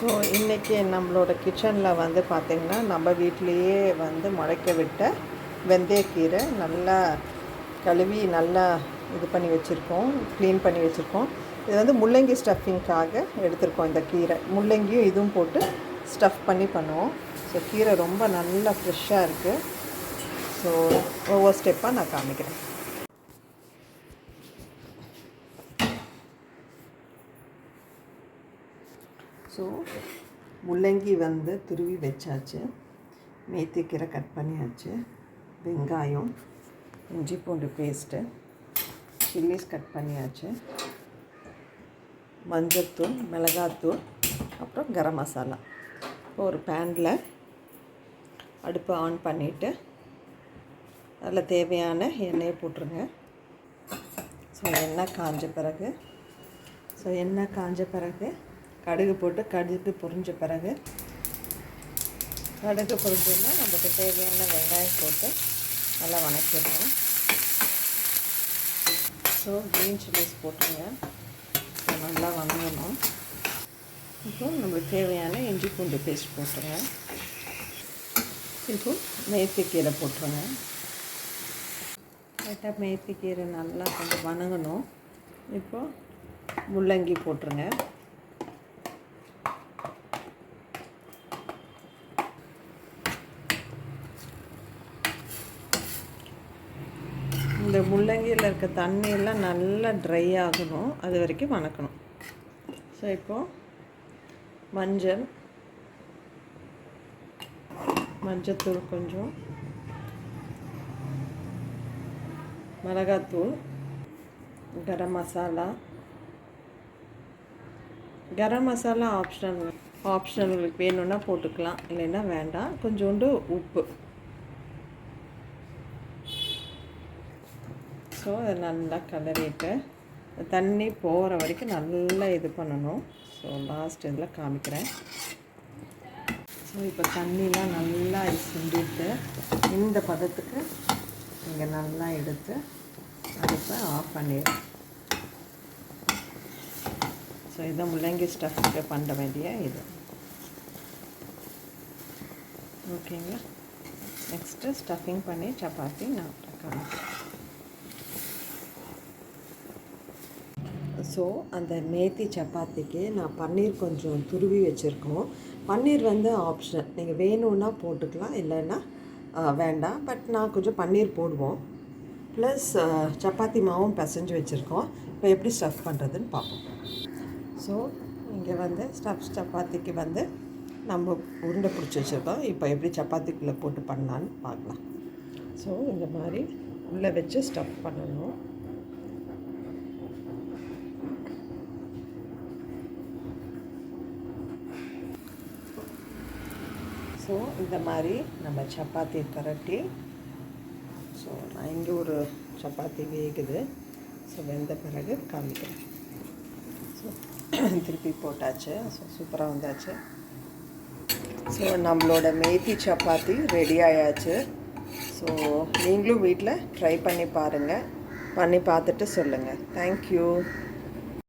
So இன்றைக்கி நம்மளோட கிச்சனில் வந்து பார்த்திங்கன்னா நம்ம வீட்டிலையே வந்து முளைக்க விட்ட வெந்தயக்கீரை நல்லா கழுவி நல்லா இது பண்ணி வச்சுருக்கோம் க்ளீன் பண்ணி வச்சுருக்கோம். இது வந்து முள்ளங்கி ஸ்டஃபிங்க்காக எடுத்திருக்கோம் இந்த கீரை. முள்ளங்கியும் இதுவும் போட்டு ஸ்டஃப் பண்ணி பண்ணுவோம். ஸோ கீரை ரொம்ப நல்லா ஃப்ரெஷ்ஷாக இருக்குது ஸோ ஒவ்வொரு ஸ்டெப்பாக நான் காமிக்கிறேன். ஸோ முள்ளங்கி வந்து துருவி வச்சாச்சு. மேத்திக்கீரை கட் பண்ணியாச்சு. வெங்காயம் இஞ்சி பூண்டு பேஸ்ட்டு சில்லிஸ் கட் பண்ணியாச்சு. மஞ்சத்தூள் மிளகாத்தூள் அப்புறம் கரம் மசாலா. இப்போ ஒரு பேனில் அடுப்பை ஆன் பண்ணிவிட்டு அதில் தேவையான எண்ணெயை போட்டுருங்க. ஸோ எண்ணெய் காஞ்ச பிறகு ஸோ எண்ணெய் காஞ்ச பிறகு கடுகு போட்டு கடுகு பொரிஞ்ச பிறகு கடுகு பொரிஞ்சோன்னா நமக்கு தேவையான வெங்காயம் போட்டு நல்லா வணக்கிடணும். ஸோ க்ரீன் சில்லிஸ் போட்டுருங்க நல்லா வணங்கணும். இப்போ நம்மளுக்கு தேவையான இஞ்சி பூண்டு பேஸ்ட் போட்டுருங்க. இப்போ மேத்திக்கீரை போட்டுருங்க. லைட்டாக மேத்திக்கீரை நல்லா கொஞ்சம் வணங்கணும். இப்போது முள்ளங்கி போட்டுருங்க. இந்த முள்ளங்கியில் இருக்க தண்ணியெல்லாம் நல்லா ட்ரை ஆகணும். அது வரைக்கும் வணக்கணும். ஸோ இப்போது மஞ்சள் மஞ்சத்தூள் கொஞ்சம் மிளகாத்தூள் கரம் மசாலா. கரம் மசாலா ஆப்ஷனல் ஆப்ஷனல் வேணும்னா போட்டுக்கலாம். இல்லைன்னா வேண்டாம். கொஞ்சோண்டு உப்பு. ஸோ அதை நல்லா கலரிட்டு தண்ணி போகிற வரைக்கும் நல்லா இது பண்ணணும். ஸோ லாஸ்ட் இதில் காமிக்கிறேன். ஸோ இப்போ தண்ணிலாம் நல்லா சிந்திட்டு இந்த பதத்துக்கு நீங்கள் நல்லா எடுத்து அடுப்பை ஆஃப் பண்ணிடும் ஸோ இதை முள்ளங்கி ஸ்டஃப்க்கு பண்ண வேண்டிய இது. ஓகேங்களா நெக்ஸ்ட்டு ஸ்டஃபிங் பண்ணி சப்பாத்தி நான் காமிக்கிறேன் ஸோ அந்த மேத்தி சப்பாத்திக்கு நான் பன்னீர் கொஞ்சம் துருவி வச்சுருக்கோம். பன்னீர் வந்து ஆப்ஷனல் நீங்கள் வேணும்னா போட்டுக்கலாம் இல்லைன்னா வேண்டாம். பட் நான் கொஞ்சம் பன்னீர் போடுவோம். ப்ளஸ் சப்பாத்தி மாவும் பிசைஞ்சு வச்சுருக்கோம். இப்போ எப்படி ஸ்டஃப் பண்ணுறதுன்னு பார்ப்போம். ஸோ இங்கே வந்து ஸ்டஃப் சப்பாத்திக்கு வந்து நம்ம உருண்டை பிடிச்சி வச்சுருக்கோம். இப்போ எப்படி சப்பாத்திக்குள்ளே போட்டு பண்ணலான்னு பார்க்கலாம். ஸோ இந்த மாதிரி உள்ளே வச்சு ஸ்டஃப் பண்ணணும். ஸோ இந்த மாதிரி நம்ம சப்பாத்தி திரட்டி ஸோ நான் இங்கே ஒரு சப்பாத்தி வேகுது. ஸோ வெந்த பிறகு காமிக்கிறேன். ஸோ திருப்பி போட்டாச்சு. ஸோ சூப்பராக வந்தாச்சு. ஸோ நம்மளோட மேத்தி சப்பாத்தி ரெடி ஆயாச்சு. ஸோ நீங்களும் வீட்டில் ட்ரை பண்ணி பாருங்கள் பண்ணி பார்த்துட்டு சொல்லுங்கள் தேங்க்யூ